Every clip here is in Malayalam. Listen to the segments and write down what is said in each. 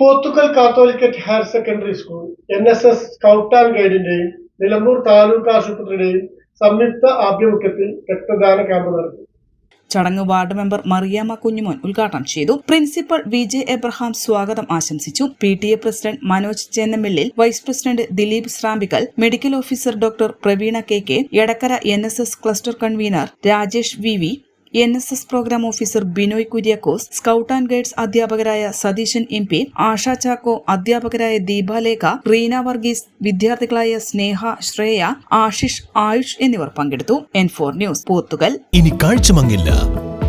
Pothukal Catholicate higher secondary school N S S scout and ഗൈഡിന്റെയും Nilambur taluk ആശുപത്രിയുടെയും സംയുക്ത ആഭിമുഖ്യത്തിൽ രക്തദാന ക്യാമ്പ് നടത്തി. ചടങ്ങ് വാർഡ് മെമ്പർ മറിയാമ്മ കുഞ്ഞുമോൻ ഉദ്ഘാടനം ചെയ്തു. പ്രിൻസിപ്പൽ വി ജെ എബ്രഹാം സ്വാഗതം ആശംസിച്ചു. P T A president Manoj ചേന്നമില്ലിൽ vice president Dileep Srampickal medical officer doctor Praveena K K Edakkara N S S cluster convener Rajesh V V N S S programme officer Binoy Kuriakose scout and guides അധ്യാപകരായ സതീശൻ എം പി ആഷ ചാക്കോ അധ്യാപകരായ ദീപാലേഖ റീന വർഗീസ് വിദ്യാർത്ഥികളായ സ്നേഹ ശ്രേയ ആഷിഷ് ആയുഷ് എന്നിവർ പങ്കെടുത്തു. N four news Pothukal. ഇനി കാഴ്ചമങ്ങില്ല.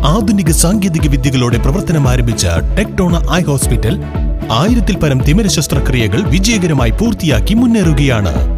ആധുനിക സാങ്കേതിക വിദ്യകളോടെ പ്രവർത്തനം ആരംഭിച്ച ടെക്ടോണ ഐ ഹോസ്പിറ്റൽ ആയിരത്തിൽ പരം തിമിര ശസ്ത്രക്രിയകൾ വിജയകരമായി പൂർത്തിയാക്കി മുന്നേറുകയാണ്.